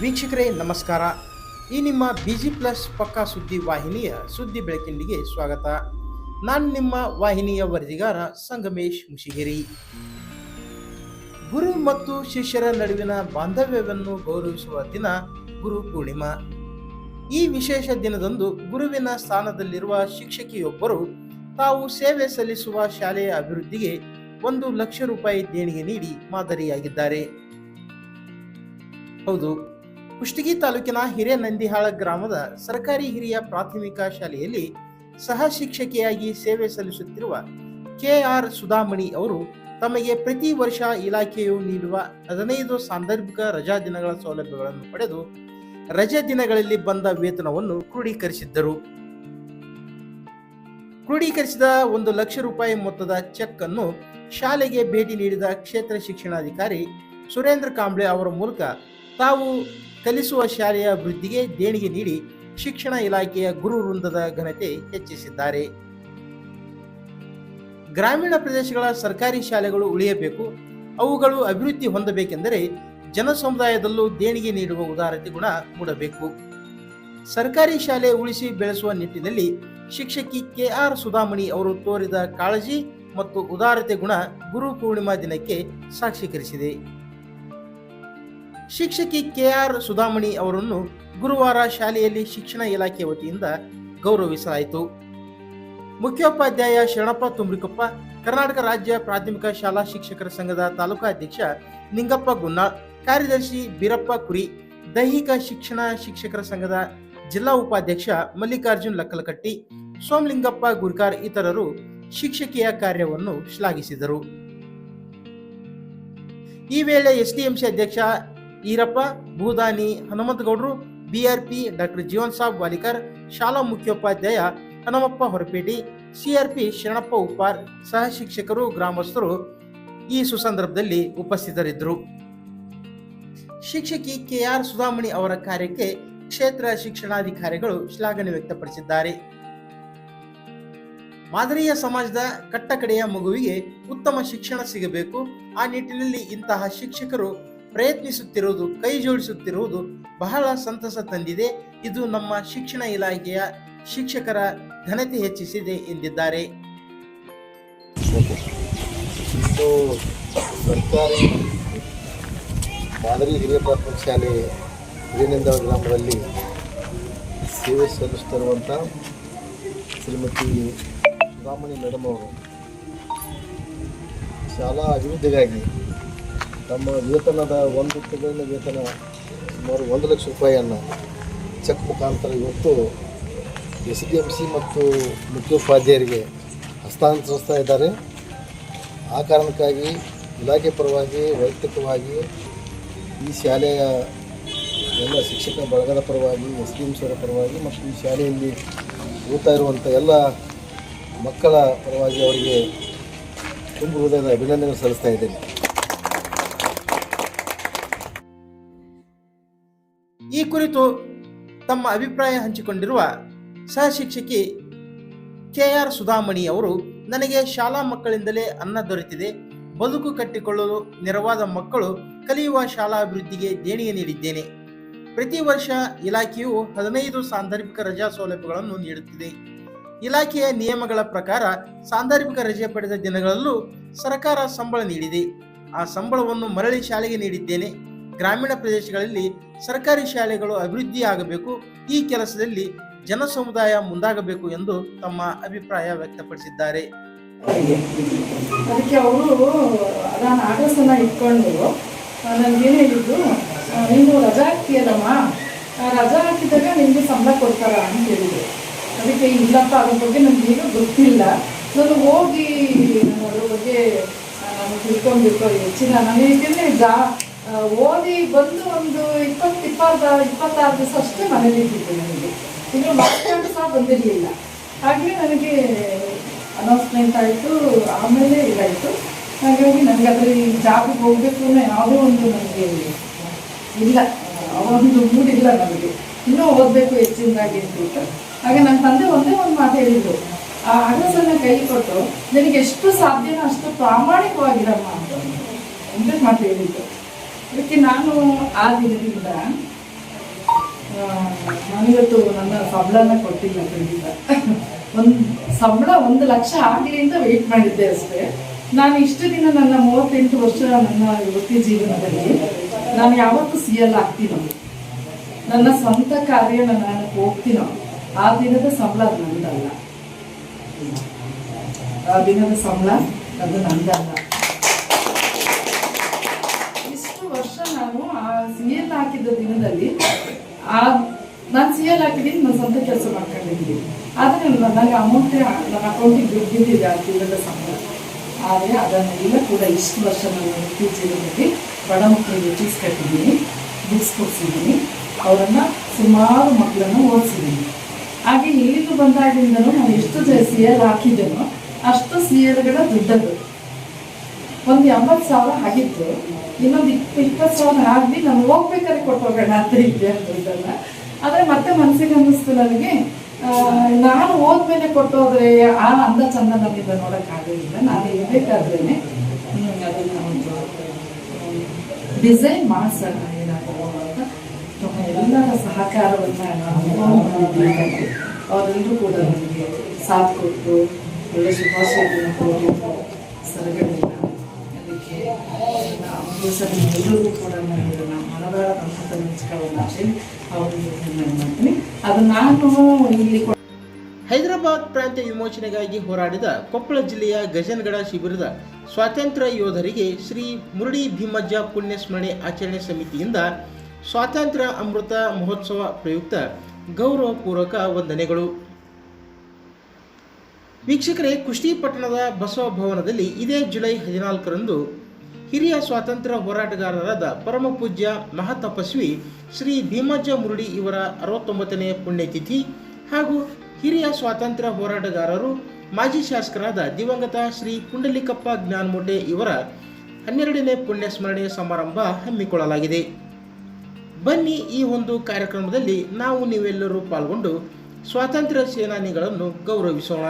ವೀಕ್ಷಕರೇ, ನಮಸ್ಕಾರ. ಈ ನಿಮ್ಮ ಬಿ ಜಿ ಪ್ಲಸ್ ಪಕ್ಕಾ ಸುದ್ದಿ ವಾಹಿನಿಯ ಸುದ್ದಿ ಬೆಳಕಿನಿಗೆ ಸ್ವಾಗತ. ನಾನು ನಿಮ್ಮ ವಾಹಿನಿಯ ವರದಿಗಾರ ಸಂಗಮೇಶ್ ಮುಷಿಗಿರಿ. ಗುರು ಮತ್ತು ಶಿಷ್ಯರ ನಡುವಿನ ಬಾಂಧವ್ಯವನ್ನು ಗೌರವಿಸುವ ದಿನ ಗುರು ಪೂರ್ಣಿಮಾ. ಈ ವಿಶೇಷ ದಿನದಂದು ಗುರುವಿನ ಸ್ಥಾನದಲ್ಲಿರುವ ಶಿಕ್ಷಕಿಯೊಬ್ಬರು ತಾವು ಸೇವೆ ಸಲ್ಲಿಸುವ ಶಾಲೆಯ ಅಭಿವೃದ್ಧಿಗೆ ಒಂದು ಲಕ್ಷ ರೂಪಾಯಿ ದೇಣಿಗೆ ನೀಡಿ ಮಾದರಿಯಾಗಿದ್ದಾರೆ. ಹೌದು ಕುಷ್ಟಗಿ ತಾಲೂಕಿನ ಹಿರೇನಂದಿಹಾಳ ಗ್ರಾಮದ ಸರ್ಕಾರಿ ಹಿರಿಯ ಪ್ರಾಥಮಿಕ ಶಾಲೆಯಲ್ಲಿ ಸಹ ಶಿಕ್ಷಕಿಯಾಗಿ ಸೇವೆ ಸಲ್ಲಿಸುತ್ತಿರುವ ಕೆ ಆರ್ ಸುಧಾಮಣಿ ಅವರು ತಮಗೆ ಪ್ರತಿ ವರ್ಷ ಇಲಾಖೆಯು ನೀಡುವ ಹದಿನೈದು ಸಾಂದರ್ಭಿಕ ರಜಾ ದಿನಗಳ ಸೌಲಭ್ಯಗಳನ್ನು ಪಡೆದು ರಜೆ ದಿನಗಳಲ್ಲಿ ಬಂದ ವೇತನವನ್ನು ಕ್ರೋಢೀಕರಿಸಿದ್ದರು ಕ್ರೋಢೀಕರಿಸಿದ ಒಂದು ಲಕ್ಷ ರೂಪಾಯಿ ಮೊತ್ತದ ಚೆಕ್ ಅನ್ನು ಶಾಲೆಗೆ ಭೇಟಿ ನೀಡಿದ ಕ್ಷೇತ್ರ ಶಿಕ್ಷಣಾಧಿಕಾರಿ ಸುರೇಂದ್ರ ಕಾಂಬ್ಳೆ ಅವರ ಮೂಲಕ ತಾವು ಕಲಿಸುವ ಶಾಲೆಯ ಅಭಿವೃದ್ಧಿಗೆ ದೇಣಿಗೆ ನೀಡಿ ಶಿಕ್ಷಣ ಇಲಾಖೆಯ ಗುರು ವೃಂದದ ಘನತೆ ಹೆಚ್ಚಿಸಿದ್ದಾರೆ. ಗ್ರಾಮೀಣ ಪ್ರದೇಶಗಳ ಸರ್ಕಾರಿ ಶಾಲೆಗಳು ಉಳಿಯಬೇಕು. ಅವುಗಳು ಅಭಿವೃದ್ಧಿ ಹೊಂದಬೇಕೆಂದರೆ ಜನ ಸಮುದಾಯದಲ್ಲೂ ದೇಣಿಗೆ ನೀಡುವ ಉದಾರತೆ ಗುಣ ಮೂಡಬೇಕು. ಸರ್ಕಾರಿ ಶಾಲೆ ಉಳಿಸಿ ಬೆಳೆಸುವ ನಿಟ್ಟಿನಲ್ಲಿ ಶಿಕ್ಷಕಿ ಕೆ ಆರ್ ಸುಧಾಮಣಿ ಅವರು ತೋರಿದ ಕಾಳಜಿ ಮತ್ತು ಉದಾರತೆ ಗುಣ ಗುರು ಪೂರ್ಣಿಮಾ ದಿನಕ್ಕೆ ಸಾಕ್ಷೀಕರಿಸಿದೆ. ಶಿಕ್ಷಕಿ ಕೆ ಆರ್ ಸುಧಾಮಣಿ ಅವರನ್ನು ಗುರುವಾರ ಶಾಲೆಯಲ್ಲಿ ಶಿಕ್ಷಣ ಇಲಾಖೆ ವತಿಯಿಂದ ಗೌರವಿಸಲಾಯಿತು. ಮುಖ್ಯೋಪಾಧ್ಯಾಯ ಶರಣಪ್ಪ ತುಂಬ್ರಿಕೊಪ್ಪ, ಕರ್ನಾಟಕ ರಾಜ್ಯ ಪ್ರಾಥಮಿಕ ಶಾಲಾ ಶಿಕ್ಷಕರ ಸಂಘದ ತಾಲೂಕಾ ಅಧ್ಯಕ್ಷ ನಿಂಗಪ್ಪ ಗುನ್ನಾಳ್ ಕಾರ್ಯದರ್ಶಿ ಬೀರಪ್ಪ ಕುರಿ, ದೈಹಿಕ ಶಿಕ್ಷಣ ಶಿಕ್ಷಕರ ಸಂಘದ ಜಿಲ್ಲಾ ಉಪಾಧ್ಯಕ್ಷ ಮಲ್ಲಿಕಾರ್ಜುನ್ ಲಕ್ಕಲಕಟ್ಟಿ, ಸೋಮಲಿಂಗಪ್ಪ ಗುರ್ಕಾರ್ ಇತರರು ಶಿಕ್ಷಕಿಯ ಕಾರ್ಯವನ್ನು ಶ್ಲಾಘಿಸಿದರು. ಈ ವೇಳೆ ಎಸ್ಡಿಎಂಸಿ ಅಧ್ಯಕ್ಷ ಈರಪ್ಪ, ಭೂದಾನಿ, ಹನುಮಂತಗೌಡರು ಬಿಆರ್ಪಿ ಡಾಕ್ಟರ್ ಜೀವನ್ ಸಾಬ್ ವಾಲಿಕರ್, ಶಾಲಾ ಮುಖ್ಯೋಪಾಧ್ಯಾಯ ಹನುಮಪ್ಪ ಹೊರಪೇಟಿ ಸಿಆರ್ಪಿ ಶರಣಪ್ಪ ಉಪ್ಪಾರ್, ಸಹ ಶಿಕ್ಷಕರು, ಗ್ರಾಮಸ್ಥರು ಈ ಸುಸಂದರ್ಭದಲ್ಲಿ ಉಪಸ್ಥಿತರಿದ್ದರು. ಶಿಕ್ಷಕಿ ಕೆಆರ್ ಸುಧಾಮಣಿ ಅವರ ಕಾರ್ಯಕ್ಕೆ ಕ್ಷೇತ್ರ ಶಿಕ್ಷಣಾಧಿಕಾರಿಗಳು ಶ್ಲಾಘನೆ ವ್ಯಕ್ತಪಡಿಸಿದ್ದಾರೆ. ಮಾದರಿಯ ಸಮಾಜದ ಕಟ್ಟಕಡೆಯ ಮಗುವಿಗೆ ಉತ್ತಮ ಶಿಕ್ಷಣ ಸಿಗಬೇಕು. ಆ ನಿಟ್ಟಿನಲ್ಲಿ ಇಂತಹ ಶಿಕ್ಷಕರು ಪ್ರಯತ್ನಿಸುತ್ತಿರುವುದು, ಕೈ ಜೋಡಿಸುತ್ತಿರುವುದು ಬಹಳ ಸಂತಸ ತಂದಿದೆ. ಇದು ನಮ್ಮ ಶಿಕ್ಷಣ ಇಲಾಖೆಯ ಶಿಕ್ಷಕರ ಘನತೆ ಹೆಚ್ಚಿಸಿದೆ ಎಂದಿದ್ದಾರೆ. ಸರ್ಕಾರಿ ಮಾದರಿ ಹಿರಿಯ ಪ್ರಾಥಮಿಕ ಶಾಲೆ ಹಿರಿಯನಿಂದ ಗ್ರಾಮದಲ್ಲಿ ಸೇವೆ ಸಲ್ಲಿಸ್ತಿರುವಂಥ ಶ್ರೀಮತಿ ಸುಧಾಮಣಿ ಮೇಡಮ್ ಅವರು. ಶಾಲಾ ಅಭಿವೃದ್ಧಿಗಾಗಿ ತಮ್ಮ ವೇತನದ ಒಂದು ತಿಂಗಳಿನ ವೇತನ, ಸುಮಾರು ಒಂದು ಲಕ್ಷ ರೂಪಾಯಿಯನ್ನು ಚೆಕ್ ಮುಖಾಂತರ ಇವತ್ತು ಎಸ್ ಡಿ ಎಂ ಸಿ ಮತ್ತು ಮುಖ್ಯೋಪಾಧ್ಯಾಯರಿಗೆ ಹಸ್ತಾಂತರಿಸ್ತಾ ಇದ್ದಾರೆ. ಆ ಕಾರಣಕ್ಕಾಗಿ ಇಲಾಖೆ ಪರವಾಗಿ, ವೈಯಕ್ತಿಕವಾಗಿ ಈ ಶಾಲೆಯ ಎಲ್ಲ ಶಿಕ್ಷಕ ಬಳಗದ ಪರವಾಗಿ, ಎಸ್ ಡಿ ಎಂ ಸಿಯವರ ಪರವಾಗಿ ಮತ್ತು ಈ ಶಾಲೆಯಲ್ಲಿ ಓದ್ತಾ ಇರುವಂಥ ಎಲ್ಲ ಮಕ್ಕಳ ಪರವಾಗಿ ಅವರಿಗೆ ತುಂಬ ಹೃದಯದ ಅಭಿನಂದನೆ ಸಲ್ಲಿಸ್ತಾ ಇದ್ದೇನೆ. ಈ ಕುರಿತು ತಮ್ಮ ಅಭಿಪ್ರಾಯ ಹಂಚಿಕೊಂಡಿರುವ ಸಹಶಿಕ್ಷಕಿ ಕೆ ಆರ್ ಸುಧಾಮಣಿ ಅವರು ನನಗೆ ಶಾಲಾ ಮಕ್ಕಳಿಂದಲೇ ಅನ್ನ ದೊರೆತಿದೆ. ಬದುಕು ಕಟ್ಟಿಕೊಳ್ಳಲು ನೆರವಾದ ಮಕ್ಕಳು ಕಲಿಯುವ ಶಾಲಾ ಅಭಿವೃದ್ಧಿಗೆ ದೇಣಿಗೆ ನೀಡಿದ್ದೇನೆ. ಪ್ರತಿ ವರ್ಷ ಇಲಾಖೆಯು ಹದಿನೈದು ಸಾಂದರ್ಭಿಕ ರಜಾ ಸೌಲಭ್ಯಗಳನ್ನು ನೀಡುತ್ತಿದೆ. ಇಲಾಖೆಯ ನಿಯಮಗಳ ಪ್ರಕಾರ ಸಾಂದರ್ಭಿಕ ರಜೆ ಪಡೆದ ದಿನಗಳಲ್ಲೂ ಸರ್ಕಾರ ಸಂಬಳ ನೀಡಿದೆ. ಆ ಸಂಬಳವನ್ನು ಮರಳಿ ಶಾಲೆಗೆ ನೀಡಿದ್ದೇನೆ. ಗ್ರಾಮೀಣ ಪ್ರದೇಶಗಳಲ್ಲಿ ಸರ್ಕಾರಿ ಶಾಲೆಗಳು ಅಭಿವೃದ್ಧಿಯಾಗಬೇಕು, ಈ ಕೆಲಸದಲ್ಲಿ ಜನ ಸಮುದಾಯ ಮುಂದಾಗಬೇಕು ಎಂದು ತಮ್ಮ ಅಭಿಪ್ರಾಯ ವ್ಯಕ್ತಪಡಿಸಿದ್ದಾರೆ. ಅದಕ್ಕೆ ಅವರು ನಾನು ಅಡ್ರೆಸ್ಸನ್ನು ಇಟ್ಕೊಂಡು ನನಗೇನು ಹೇಳಿದ್ದು ನೀನು ರಜಾ ಹಾಕ್ತೀಯಲ್ಲಮ್ಮ ರಜಾ ಹಾಕಿದಾಗ ನಿಮಗೆ ಸಂಬಳ ಕೊಡ್ತಾರ ಅಂತ ಹೇಳಿದ್ರು. ಅದಕ್ಕೆ ಇಲ್ಲಪ್ಪ, ಅದ್ರ ಬಗ್ಗೆ ನನಗೆ ಈಗ ಗೊತ್ತಿಲ್ಲ. ನಾನು ಹೋಗಿ ನಾನು ಅದ್ರ ಬಗ್ಗೆ ನಾನು ಹೆಚ್ಚಿನ ನನಗೆ ಜಾ ಓದಿ ಬಂದು ಒಂದು ಇಪ್ಪತ್ತು, ಇಪ್ಪತ್ತ, ಇಪ್ಪತ್ತಾರು ದಿವಸ ಅಷ್ಟೇ ಮನೇಲಿ ನನಗೆ. ಇನ್ನು ಮಕ್ಕಳು ಸಹ ಬಂದಿರಲಿಲ್ಲ. ಹಾಗೆ ನನಗೆ ಅನೌನ್ಸ್ಮೆಂಟ್ ಆಯಿತು, ಆಮೇಲೆ ಇದಾಯಿತು. ಹಾಗಾಗಿ ನನಗೆ ಅದರಲ್ಲಿ ಜಾಬ್ಗೆ ಹೋಗಬೇಕು ಅನ್ನೋ ಯಾವುದೋ ಒಂದು ನನಗೆ ಇಲ್ಲ. ಅವೊಂದು ಮೂಡಿಲ್ಲ ನನಗೆ ಇನ್ನೂ ಓದಬೇಕು ಹೆಚ್ಚಿನದಾಗಿ ಅಂದ್ಬಿಟ್ಟು ಹಾಗೆ ನನ್ನ ತಂದೆ ಒಂದೇ ಒಂದು ಮಾತು ಹೇಳಿದ್ರು ಆ ಅಡ್ರೆಸ್ಸನ್ನು ಕೈ ಕೊಟ್ಟು, ನಿನಗೆ ಎಷ್ಟು ಸಾಧ್ಯನೋ ಅಷ್ಟು ಪ್ರಾಮಾಣಿಕವಾಗಿರಮ್ಮ ಅಂತ. ಒಂದೇ ಮಾತು ಹೇಳಿದ್ದು. ಅದಕ್ಕೆ ನಾನು ಆ ದಿನದಿಂದ ನಾನಿವತ್ತು ನನ್ನ ಸಂಬಳನ ಕೊಟ್ಟಿಲ್ಲ ಖಂಡಿತ ಒಂದು ಸಂಬಳ ಒಂದು ಲಕ್ಷ ಆಗಲಿ ಅಂತ ವೆಯ್ಟ್ ಮಾಡಿದ್ದೆ ಅಷ್ಟೇ. ನಾನು ಇಷ್ಟು ದಿನ ನನ್ನ ಮೂವತ್ತೆಂಟು ವರ್ಷ ನನ್ನ ವೃತ್ತಿ ಜೀವನದಲ್ಲಿ ನಾನು ಯಾವತ್ತೂ ಸಿ ಎಲ್ ಆಗ್ತೀನೋ ನನ್ನ ಸ್ವಂತ ಕಾರ್ಯ ನಾನು ಹೋಗ್ತೀನೋ ಆ ದಿನದ ಸಂಬಳ ಅದು ನಂದಲ್ಲ. ಆ ದಿನದ ಸಂಬಳ ಅದು ನಂದಲ್ಲ ಇಷ್ಟು ವರ್ಷ ನಾನು ಆ ಸಿ ಎಲ್ ಹಾಕಿದ ದಿನದಲ್ಲಿ, ಆ, ನಾನು ಸಿ ಎಲ್ ಹಾಕಿದ್ದೀನಿ ನಾನು ಸ್ವಂತ ಕೆಲಸ ಮಾಡ್ಕೊಂಡಿದ್ದೀನಿ ಆದರೆ ನನಗೆ ಅಮೌಂಟ್ ನನ್ನ ಅಕೌಂಟಿಗೆ ಬಿದ್ದಿದೆ ಆ ತಿಂಗಳ ಸಂಬಳ. ಆದರೆ ಅದನ್ನೆಲ್ಲ ಕೂಡ ಇಷ್ಟು ವರ್ಷ ನಾನು ಇತ್ತೀಚಿನಲ್ಲಿ ಬಡ ಮಕ್ಕಳಿಗೆ ಫೀಸ್ ಕಟ್ಟಿದ್ದೀನಿ ಬುಕ್ಸ್ ಕೊಡಿಸಿದ್ದೀನಿ. ಅವರನ್ನು ಸುಮಾರು ಮಕ್ಕಳನ್ನು ಓದಿಸಿದ್ದೀನಿ. ಹಾಗೆ ಇಲ್ಲಿಗೂ ಬಂದಾಗಿಂದಲೂ ನಾನು ಎಷ್ಟು ಸಿ ಎಲ್ ಹಾಕಿದ್ದೇನೋ ಅಷ್ಟು ಸಿ ಎಲ್ಗಳ ದುಡ್ಡದು ಒಂದು ಎಂಬತ್ತು ಸಾವಿರ ಆಗಿತ್ತು. ಇನ್ನೊಂದು ಇಪ್ಪ ಇಪ್ಪತ್ತು ಸಾವಿರ ಆಗಲಿ ನಾನು ಹೋಗ್ಬೇಕಾದ್ರೆ ಕೊಟ್ಟು ಹೋಗೋಣ ಅಂತ ಇದ್ದೆ ದುಡ್ಡನ್ನ ಆದರೆ ಮತ್ತೆ ಮನಸ್ಸಿಗೆ ಅನ್ನಿಸ್ತು ನನಗೆ. ನಾನು ಹೋದ್ಮೇಲೆ ಕೊಟ್ಟೋದ್ರೆ ಆ ಅಂದ ಚಂದ ನಮ್ಮಿಂದ ನೋಡೋಕ್ಕಾಗಲಿಲ್ಲ ನಾನು ಇರಬೇಕಾದ್ರೇ ಅದನ್ನು ಒಂದು ಡಿಸೈನ್ ಮಾಡಿಸೋಣ ಏನಾದರೂ ಅಂತ. ಎಲ್ಲರ ಸಹಕಾರವನ್ನು ಅವರೆಲ್ಲರೂ ಕೂಡ ನನಗೆ ಸಾಥ್ ಕೊಟ್ಟು ಒಳ್ಳೆ ಶುಭಾಶಯಗಳನ್ನು ಕೊಟ್ಟು ಸರಗಳಿಲ್ಲ ಹೈದರಾಬಾದ್ ಪ್ರಾಂತ್ಯ ವಿಮೋಚನೆಗಾಗಿ ಹೋರಾಡಿದ ಕೊಪ್ಪಳ ಜಿಲ್ಲೆಯ ಗಜನ್ಗಡ ಶಿಬಿರದ ಸ್ವಾತಂತ್ರ್ಯ ಯೋಧರಿಗೆ ಶ್ರೀ ಮುರುಡಿ ಭೀಮಜ್ಜ ಪುಣ್ಯ ಸ್ಮರಣೆ ಆಚರಣೆ ಸಮಿತಿಯಿಂದ ಸ್ವಾತಂತ್ರ್ಯ ಅಮೃತ ಮಹೋತ್ಸವ ಪ್ರಯುಕ್ತ ಗೌರವಪೂರ್ವಕ ವಂದನೆಗಳು. ವೀಕ್ಷಕರೇ ಕುಷ್ಟಿ ಪಟ್ಟಣದ ಬಸವ ಭವನದಲ್ಲಿ ಇದೇ ಜುಲೈ ಹದಿನಾಲ್ಕರಂದು ಹಿರಿಯ ಸ್ವಾತಂತ್ರ್ಯ ಹೋರಾಟಗಾರರಾದ ಪರಮ ಪೂಜ್ಯ ಮಹಾತಪಸ್ವಿ ಶ್ರೀ ಭೀಮಜ್ಜ ಮುರುಡಿ ಇವರ ಅರವತ್ತೊಂಬತ್ತನೇ ಪುಣ್ಯತಿಥಿ ಹಾಗೂ ಹಿರಿಯ ಸ್ವಾತಂತ್ರ್ಯ ಹೋರಾಟಗಾರರು, ಮಾಜಿ ಶಾಸಕರಾದ ದಿವಂಗತ ಶ್ರೀ ಪುಂಡಲಿಕಪ್ಪ ಜ್ಞಾನಮೂಟೆ ಇವರ ಹನ್ನೆರಡನೇ ಪುಣ್ಯ ಸ್ಮರಣೆ ಸಮಾರಂಭ ಹಮ್ಮಿಕೊಳ್ಳಲಾಗಿದೆ. ಬನ್ನಿ ಈ ಒಂದು ಕಾರ್ಯಕ್ರಮದಲ್ಲಿ ನಾವು ನೀವೆಲ್ಲರೂ ಪಾಲ್ಗೊಂಡು ಸ್ವಾತಂತ್ರ್ಯ ಸೇನಾನಿಗಳನ್ನು ಗೌರವಿಸೋಣ.